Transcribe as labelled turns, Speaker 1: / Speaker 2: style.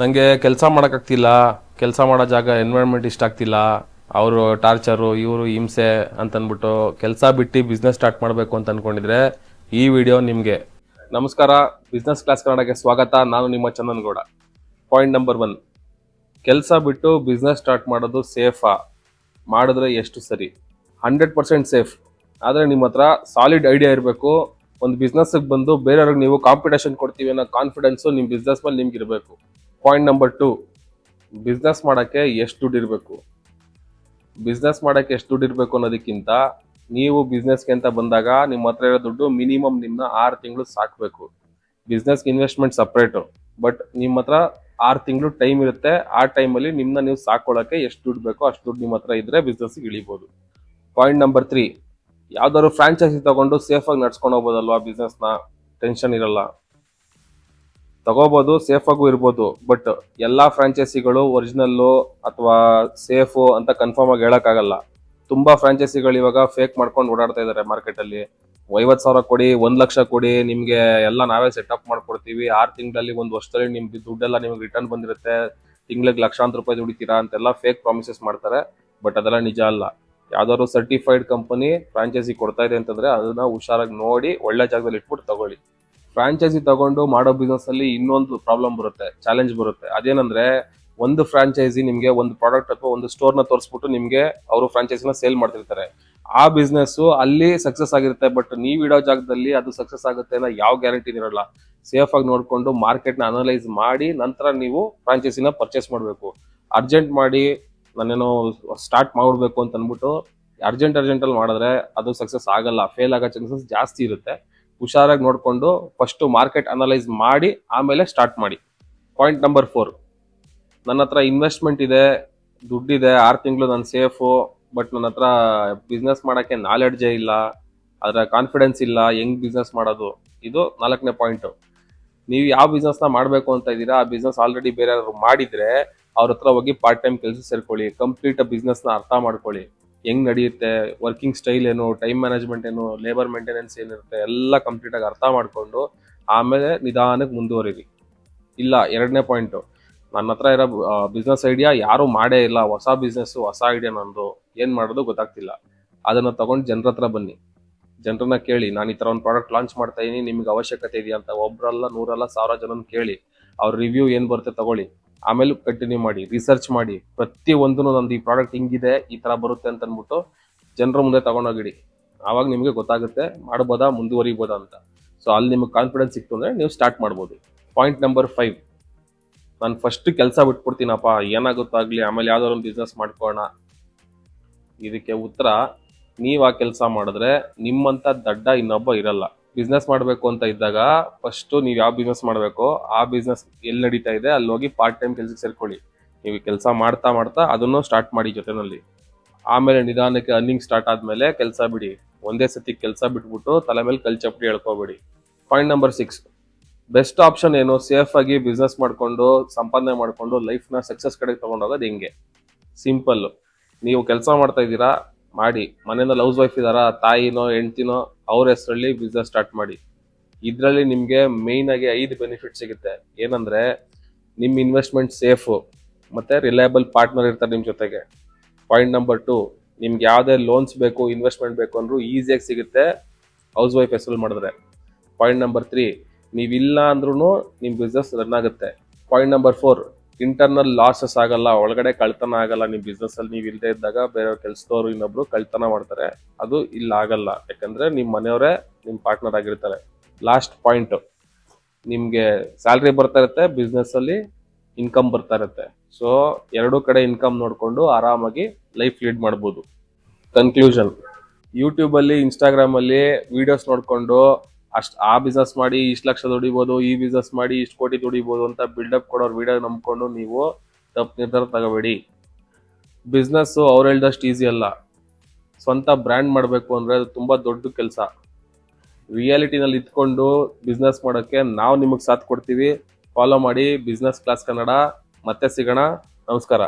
Speaker 1: ನನಗೆ ಕೆಲಸ ಮಾಡೋಕ್ಕಾಗ್ತಿಲ್ಲ, ಕೆಲಸ ಮಾಡೋ ಜಾಗ ಎನ್ವೈರ್ಮೆಂಟ್ ಇಷ್ಟ ಆಗ್ತಿಲ್ಲ. ಅವರು ಟಾರ್ಚರು ಇವರು ಹಿಂಸೆ ಅಂತಂದ್ಬಿಟ್ಟು ಕೆಲಸ ಬಿಟ್ಟು ಬಿಸ್ನೆಸ್ ಸ್ಟಾರ್ಟ್ ಮಾಡಬೇಕು ಅಂತ ಅಂದ್ಕೊಂಡಿದ್ರೆ ಈ ವಿಡಿಯೋ ನಿಮಗೆ. ನಮಸ್ಕಾರ ಬಿಸ್ನೆಸ್ ಕ್ಲಾಸ್ ಕನ್ನಡಕ್ಕೆ ಸ್ವಾಗತ. ನಾನು ನಿಮ್ಮ ಚಂದನ್ಗೌಡ ಪಾಯಿಂಟ್ ನಂಬರ್ ಒನ್ ಕೆಲಸ ಬಿಟ್ಟು ಬಿಸ್ನೆಸ್ ಸ್ಟಾರ್ಟ್ ಮಾಡೋದು ಸೇಫಾ ಮಾಡಿದ್ರೆ ಎಷ್ಟು ಸರಿ? ಹಂಡ್ರೆಡ್ ಪರ್ಸೆಂಟ್ ಸೇಫ್ ಆದರೆ ನಿಮ್ಮ ಹತ್ರ ಸಾಲಿಡ್ ಐಡಿಯಾ ಇರಬೇಕು. ಒಂದು ಬಿಸ್ನೆಸ್ಗೆ ಬಂದು ಬೇರೆಯವ್ರಿಗೆ ನೀವು ಕಾಂಪಿಟೇಷನ್ ಕೊಡ್ತೀವಿ ಅನ್ನೋ ಕಾನ್ಫಿಡೆನ್ಸು ನಿಮ್ಮ ಬಿಸ್ನೆಸ್ ಮೇಲೆ ನಿಮ್ಗೆ ಇರಬೇಕು ಪಾಯಿಂಟ್ ನಂಬರ್ ಟು ಬಿಸ್ನೆಸ್ ಮಾಡೋಕ್ಕೆ ಎಷ್ಟು ದುಡ್ಡು ಇರಬೇಕು? ಬಿಸ್ನೆಸ್ ಮಾಡೋಕ್ಕೆ ಎಷ್ಟು ದುಡ್ಡು ಇರಬೇಕು ಅನ್ನೋದಕ್ಕಿಂತ ನೀವು ಬಿಸ್ನೆಸ್ಗೆ ಅಂತ ಬಂದಾಗ ನಿಮ್ಮ ಹತ್ರ ಇರೋ ದುಡ್ಡು ಮಿನಿಮಮ್ ನಿಮ್ಮನ್ನ ಆರು ತಿಂಗಳು ಸಾಕಬೇಕು. ಬಿಸ್ನೆಸ್ಗೆ ಇನ್ವೆಸ್ಟ್ಮೆಂಟ್ ಸಪ್ರೇಟು ಬಟ್ ನಿಮ್ಮ ಹತ್ರ ಆರು ತಿಂಗಳು ಟೈಮ್ ಇರುತ್ತೆ. ಆ ಟೈಮಲ್ಲಿ ನಿಮ್ಮನ್ನ ನೀವು ಸಾಕೊಳ್ಳೋಕ್ಕೆ ಎಷ್ಟು ದುಡ್ಡು ಬೇಕೋ ಅಷ್ಟು ದುಡ್ಡು ನಿಮ್ಮ ಹತ್ರ ಇದ್ದರೆ ಬಿಸ್ನೆಸ್ಗೆ ಇಳಿಬೋದು. ಪಾಯಿಂಟ್ ನಂಬರ್ ತ್ರೀ ಯಾವ್ದಾದ್ರು ಫ್ರಾಂಚೈಸಿ ತಗೊಂಡು ಸೇಫಾಗಿ ನಡ್ಸ್ಕೊಂಡು ಹೋಗ್ಬೋದಲ್ವಾ ಬಿಸ್ನೆಸ್ನ ಟೆನ್ಷನ್ ಇರಲ್ಲ. ತಗೋಬಹುದು ಸೇಫ್ ಆಗು ಇರ್ಬೋದು ಬಟ್ ಎಲ್ಲಾ ಫ್ರಾಂಚೈಸಿಗಳು ಒರಿಜಿನಲ್ಲು ಅಥವಾ ಸೇಫು ಅಂತ ಕನ್ಫರ್ಮ್ ಆಗಿ ಹೇಳಕ್ಕಾಗಲ್ಲ. ತುಂಬಾ ಫ್ರಾಂಚೈಸಿಗಳು ಇವಾಗ ಫೇಕ್ ಮಾಡ್ಕೊಂಡು ಓಡಾಡ್ತಾ ಇದಾರೆ ಮಾರ್ಕೆಟ್ ಅಲ್ಲಿ. ಐವತ್ ಸಾವಿರ ಕೊಡಿ, ಒಂದ್ ಲಕ್ಷ ಕೊಡಿ, ನಿಮ್ಗೆ ಎಲ್ಲ ನಾವೇ ಸೆಟಪ್ ಮಾಡ್ಕೊಡ್ತೀವಿ. ಆರು ತಿಂಗಳಲ್ಲಿ ಒಂದು ವರ್ಷದಲ್ಲಿ ನಿಮ್ ದುಡ್ಡೆಲ್ಲ ನಿಮ್ಗೆ ರಿಟರ್ನ್ ಬಂದಿರುತ್ತೆ. ತಿಂಗಳಿಗೆ ಲಕ್ಷಾಂತರ ರೂಪಾಯಿ ದುಡಿತೀರಾ ಅಂತೆಲ್ಲ ಫೇಕ್ ಪ್ರಾಮಿಸಸ್ ಮಾಡ್ತಾರೆ ಬಟ್ ಅದೆಲ್ಲ ನಿಜ ಅಲ್ಲ. ಯಾವ್ದಾದ್ರು ಸರ್ಟಿಫೈಡ್ ಕಂಪನಿ ಫ್ರಾಂಚೈಸಿ ಕೊಡ್ತಾ ಇದೆ ಅಂತಂದ್ರೆ ಅದನ್ನ ಹುಷಾರಾಗಿ ನೋಡಿ, ಒಳ್ಳೆ ಜಾಗದಲ್ಲಿ ಇಟ್ಬಿಟ್ಟು ತಗೊಳ್ಳಿ. ಫ್ರಾಂಚೈಸಿ ತಗೊಂಡು ಮಾಡೋ ಬಿಸ್ನೆಸ್ ಅಲ್ಲಿ ಇನ್ನೊಂದು ಪ್ರಾಬ್ಲಮ್ ಬರುತ್ತೆ ಚಾಲೆಂಜ್ ಬರುತ್ತೆ. ಅದೇನಂದ್ರೆ, ಒಂದು ಫ್ರಾಂಚೈಸಿ ನಿಮ್ಗೆ ಒಂದು ಪ್ರಾಡಕ್ಟ್ ಅಥವಾ ಒಂದು ಸ್ಟೋರ್ನ ತೋರಿಸ್ಬಿಟ್ಟು ನಿಮ್ಗೆ ಅವರು ಫ್ರಾಂಚೈಸಿನ ಸೇಲ್ ಮಾಡ್ತಿರ್ತಾರೆ. ಆ ಬಿಸ್ನೆಸ್ ಅಲ್ಲಿ ಸಕ್ಸಸ್ ಆಗಿರುತ್ತೆ ಬಟ್ ನೀವು ಇಡೋ ಜಾಗದಲ್ಲಿ ಅದು ಸಕ್ಸಸ್ ಆಗುತ್ತೆ ಅನ್ನೋ ಯಾವ ಗ್ಯಾರಂಟಿ ಇರಲ್ಲ. ಸೇಫ್ ಆಗಿ ನೋಡ್ಕೊಂಡು ಮಾರ್ಕೆಟ್ನ ಅನಲೈಸ್ ಮಾಡಿ ನಂತರ ನೀವು ಫ್ರಾಂಚೈಸಿನ ಪರ್ಚೇಸ್ ಮಾಡಬೇಕು. ಅರ್ಜೆಂಟ್ ಮಾಡಿ ನಾನೇನೋ ಸ್ಟಾರ್ಟ್ ಮಾಡ್ಬೇಕು ಅಂತ ಅಂದ್ಬಿಟ್ಟು ಅರ್ಜೆಂಟ್ ಅರ್ಜೆಂಟ್ ಅಲ್ಲಿ ಮಾಡಿದ್ರೆ ಅದು ಸಕ್ಸಸ್ ಆಗಲ್ಲ. ಫೇಲ್ ಆಗೋ ಚಾನ್ಸಸ್ ಜಾಸ್ತಿ ಇರುತ್ತೆ. ಹುಷಾರಾಗಿ ನೋಡಿಕೊಂಡು ಫಸ್ಟು ಮಾರ್ಕೆಟ್ ಅನಲೈಸ್ ಮಾಡಿ, ಆಮೇಲೆ ಸ್ಟಾರ್ಟ್ ಮಾಡಿ. ಪಾಯಿಂಟ್ ನಂಬರ್ ಫೋರ್ ನನ್ನ ಹತ್ರ ಇನ್ವೆಸ್ಟ್ಮೆಂಟ್ ಇದೆ, ದುಡ್ಡಿದೆ, ಆರು ತಿಂಗಳು ನಾನು ಸೇಫು ಬಟ್ ನನ್ನ ಹತ್ರ ಬಿಸ್ನೆಸ್ ಮಾಡೋಕ್ಕೆ ನಾಲೆಡ್ಜೇ ಇಲ್ಲ, ಅದರ ಕಾನ್ಫಿಡೆನ್ಸ್ ಇಲ್ಲ, ಹೆಂಗೆ ಬಿಸ್ನೆಸ್ ಮಾಡೋದು? ಇದು ನಾಲ್ಕನೇ ಪಾಯಿಂಟು ನೀವು ಯಾವ ಬಿಸ್ನೆಸ್ನ ಮಾಡಬೇಕು ಅಂತ ಇದ್ದೀರಾ, ಆ ಬಿಸ್ನೆಸ್ ಆಲ್ರೆಡಿ ಬೇರೆ ಯಾರು ಮಾಡಿದ್ರೆ ಅವ್ರ ಹತ್ರ ಹೋಗಿ ಪಾರ್ಟ್ ಟೈಮ್ ಕೆಲಸ ಸೇರ್ಕೊಳ್ಳಿ ಕಂಪ್ಲೀಟ್ ಬಿಸ್ನೆಸ್ನ ಅರ್ಥ ಮಾಡ್ಕೊಳ್ಳಿ. ಹೆಂಗ್ ನಡೆಯುತ್ತೆ ವರ್ಕಿಂಗ್ ಸ್ಟೈಲ್ ಏನು ಟೈಮ್ ಮ್ಯಾನೇಜ್ಮೆಂಟ್ ಏನು ಲೇಬರ್ ಮೇಂಟೆನೆನ್ಸ್ ಏನಿರುತ್ತೆ, ಎಲ್ಲ ಕಂಪ್ಲೀಟ್ ಆಗಿ ಅರ್ಥ ಮಾಡಿಕೊಂಡು ಆಮೇಲೆ ನಿಧಾನಕ್ಕೆ ಮುಂದುವರಿರಿ. ಇಲ್ಲ, ಎರಡನೇ ಪಾಯಿಂಟು ನನ್ನ ಹತ್ರ ಇರೋ ಬಿಸ್ನೆಸ್ ಐಡಿಯಾ ಯಾರು ಮಾಡೇ ಇಲ್ಲ. ಹೊಸ ಬಿಸ್ನೆಸ್ಸು ಹೊಸ ಐಡಿಯಾ ನಂದು. ಏನು ಮಾಡೋದು ಗೊತ್ತಾಗ್ತಿಲ್ಲ. ಅದನ್ನ ತಗೊಂಡು ಜನರ ಹತ್ರ ಬನ್ನಿ. ಜನರನ್ನ ಕೇಳಿ, ನಾನು ಈ ತರ ಒಂದು ಪ್ರಾಡಕ್ಟ್ ಲಾಂಚ್ ಮಾಡ್ತಾ ಇದೀನಿ, ನಿಮ್ಗೆ ಅವಶ್ಯಕತೆ ಇದೆಯಾ ಅಂತ ಒಬ್ಬರಲ್ಲ ನೂರಲ್ಲ, ಸಾವಿರ ಜನನ ಕೇಳಿ. ಅವ್ರ ರಿವ್ಯೂ ಏನು ಬರುತ್ತೆ ತಗೊಳ್ಳಿ. ಆಮೇಲೆ ಕಂಟಿನ್ಯೂ ಮಾಡಿ ರಿಸರ್ಚ್ ಮಾಡಿ, ಪ್ರತಿ ಒಂದೂ ನಂದು ಈ ಪ್ರಾಡಕ್ಟ್ ಹಿಂಗಿದೆ, ಈ ಥರ ಬರುತ್ತೆ ಅಂತ ಅಂದ್ಬಿಟ್ಟು ಜನರ ಮುಂದೆ ತಗೊಂಡೋಗಿಡಿ. ಆವಾಗ ನಿಮಗೆ ಗೊತ್ತಾಗುತ್ತೆ, ಮಾಡ್ಬೋದಾ, ಮುಂದುವರಿಬೋದಾ ಅಂತ. ಸೊ ಅಲ್ಲಿ ನಿಮಗೆ ಕಾನ್ಫಿಡೆನ್ಸ್ ಸಿಕ್ತು ಅಂದರೆ ನೀವು ಸ್ಟಾರ್ಟ್ ಮಾಡ್ಬೋದು. ಪಾಯಿಂಟ್ ನಂಬರ್ ಫೈವ್ ನಾನು ಫಸ್ಟ್ ಕೆಲಸ ಬಿಟ್ಬಿಡ್ತೀನಪ್ಪ, ಏನಾಗುತ್ತಾಗಲಿ, ಆಮೇಲೆ ಯಾವ್ದಾದ್ರು ಒಂದು ಬಿಸ್ನೆಸ್ ಮಾಡ್ಕೋಣ ಇದಕ್ಕೆ ಉತ್ತರ, ನೀವು ಆ ಕೆಲಸ ಮಾಡಿದ್ರೆ ನಿಮ್ಮಂಥ ದಡ್ಡ ಇನ್ನೊಬ್ಬ ಇರಲ್ಲ. ಬಿಸ್ನೆಸ್ ಮಾಡಬೇಕು ಅಂತ ಇದ್ದಾಗ ಫಸ್ಟ್ ನೀವು ಯಾವ ಬಿಸ್ನೆಸ್ ಮಾಡಬೇಕು ಆ ಬಿಸ್ನೆಸ್ ಎಲ್ಲಿ ನಡೀತಾ ಇದೆ ಅಲ್ಲಿ ಹೋಗಿ ಪಾರ್ಟ್ ಟೈಮ್ ಕೆಲಸಕ್ಕೆ ಸೇರ್ಕೊಳ್ಳಿ. ನೀವು ಕೆಲಸ ಮಾಡ್ತಾ ಮಾಡ್ತಾ ಅದನ್ನು ಸ್ಟಾರ್ಟ್ ಮಾಡಿ ಜೊತೆನಲ್ಲಿ. ಆಮೇಲೆ ನಿಧಾನಕ್ಕೆ ಅರ್ನಿಂಗ್ ಸ್ಟಾರ್ಟ್ ಆದಮೇಲೆ ಕೆಲಸ ಬಿಡಿ. ಒಂದೇ ಸತಿ ಕೆಲಸ ಬಿಟ್ಬಿಟ್ಟು ತಲೆ ಮೇಲೆ ಕಲ್ ಚಪ್ಪಡಿ ಹೇಳ್ಕೋಬೇಡಿ point number six best option ಏನು? ಸೇಫ್ ಆಗಿ ಬಿಸ್ನೆಸ್ ಮಾಡಿಕೊಂಡು, ಸಂಪಾದನೆ ಮಾಡಿಕೊಂಡು ಲೈಫ್ನ ಸಕ್ಸಸ್ ಕಡೆಗೆ ತೊಗೊಂಡೋಗೋದು ಹೆಂಗೆ? ಸಿಂಪಲ್ಲು ನೀವು ಕೆಲಸ ಮಾಡ್ತಾ ಇದ್ದೀರಾ, ಮಾಡಿ. ಮನೆಯಲ್ಲಿ ಹೌಸ್ ವೈಫ್ ಇದ್ದಾರಾ, ತಾಯಿನೋ, ಹೆಂಡ್ತಿನೋ ಅವ್ರ ಹೆಸರಲ್ಲಿ ಬಿಸ್ನೆಸ್ ಸ್ಟಾರ್ಟ್ ಮಾಡಿ. ಇದರಲ್ಲಿ ನಿಮಗೆ ಮೇಯ್ನ್ ಆಗಿ ಐದು ಬೆನಿಫಿಟ್ ಸಿಗುತ್ತೆ. ಏನಂದ್ರೆ ನಿಮ್ಮ ಇನ್ವೆಸ್ಟ್ಮೆಂಟ್ ಸೇಫು ಮತ್ತೆ ರಿಲಯಬಲ್ ಪಾರ್ಟ್ನರ್ ಇರ್ತಾರೆ ನಿಮ್ಮ ಜೊತೆಗೆ. ಪಾಯಿಂಟ್ ನಂಬರ್ ಟು ನಿಮ್ಗೆ ಯಾವುದೇ ಲೋನ್ಸ್ ಬೇಕು ಇನ್ವೆಸ್ಟ್ಮೆಂಟ್ ಬೇಕು ಅಂದ್ರೂ ಈಸಿಯಾಗಿ ಸಿಗುತ್ತೆ ಹೌಸ್ ವೈಫ್ ಹೆಸರು ಮಾಡಿದ್ರೆ. ಪಾಯಿಂಟ್ ನಂಬರ್ ತ್ರೀ ನೀವಿಲ್ಲ ಅಂದ್ರೂ ನಿಮ್ಮ ಬಿಸ್ನೆಸ್ ರನ್ ಆಗುತ್ತೆ. Point number four internal losses ಆಗಲ್ಲ, ಒಳಗಡೆ ಕಳ್ತನ ಆಗಲ್ಲ ನಿಮ್ಮ ಬಿಸ್ನೆಸ್ ಅಲ್ಲಿ ನೀವು ಇಲ್ಲದೆ ಇದ್ದಾಗ ಬೇರೆಯವ್ರ ಕೆಲಸದವರು ಇನ್ನೊಬ್ರು ಕಳ್ತನ ಮಾಡ್ತಾರೆ. ಅದು ಇಲ್ಲ, ಆಗಲ್ಲ. ಯಾಕಂದ್ರೆ ನಿಮ್ಮ ಮನೆಯವರೇ ನಿಮ್ಮ ಪಾರ್ಟ್ನರ್ ಆಗಿರ್ತಾರೆ. ಲಾಸ್ಟ್ ಪಾಯಿಂಟ್ ನಿಮ್ಗೆ ಸ್ಯಾಲ್ರಿ ಬರ್ತಾ ಇರುತ್ತೆ ಬಿಸ್ನೆಸ್ ಅಲ್ಲಿ ಇನ್ಕಮ್ ಬರ್ತಾ ಇರುತ್ತೆ. ಸೊ ಎರಡೂ ಕಡೆ ಇನ್ಕಮ್ ನೋಡಿಕೊಂಡು ಆರಾಮಾಗಿ ಲೈಫ್ ಲೀಡ್ ಮಾಡ್ಬೋದು. ಕನ್ಕ್ಲೂಷನ್ ಯೂಟ್ಯೂಬ್ ಅಲ್ಲಿ ಇನ್ಸ್ಟಾಗ್ರಾಮ್ ಅಲ್ಲಿ ವಿಡಿಯೋಸ್ ನೋಡ್ಕೊಂಡು ಅಷ್ಟ್ ಆ ಬಿಸ್ನೆಸ್ ಮಾಡಿ ಇಷ್ಟು ಲಕ್ಷ ದುಡಿಬೋದು ಈ ಬಿಸ್ನೆಸ್ ಮಾಡಿ ಇಷ್ಟು ಕೋಟಿ ದುಡಿಬೋದು ಅಂತ ಬಿಲ್ಡಪ್ ಕೊಡೋರು ವಿಡಿಯೋ ನಂಬ್ಕೊಂಡು ನೀವು ತಪ್ಪು ನಿರ್ಧಾರ ತಗೋಬೇಡಿ. ಬಿಸ್ನೆಸ್ಸು ಅವ್ರು ಹೇಳ್ದಷ್ಟು ಈಸಿ ಅಲ್ಲ. ಸ್ವಂತ ಬ್ರ್ಯಾಂಡ್ ಮಾಡಬೇಕು ಅಂದ್ರೆ ಅದು ತುಂಬಾ ದೊಡ್ಡ ಕೆಲಸ. ರಿಯಾಲಿಟಿನಲ್ಲಿ ಇದ್ಕೊಂಡು ಬಿಸ್ನೆಸ್ ಮಾಡೋಕ್ಕೆ ನಾವು ನಿಮಗೆ ಸಾಥ್ ಕೊಡ್ತೀವಿ. ಫಾಲೋ ಮಾಡಿ ಬಿಸ್ನೆಸ್ ಕ್ಲಾಸ್ ಕನ್ನಡ ಮತ್ತೆ ಸಿಗೋಣ. ನಮಸ್ಕಾರ.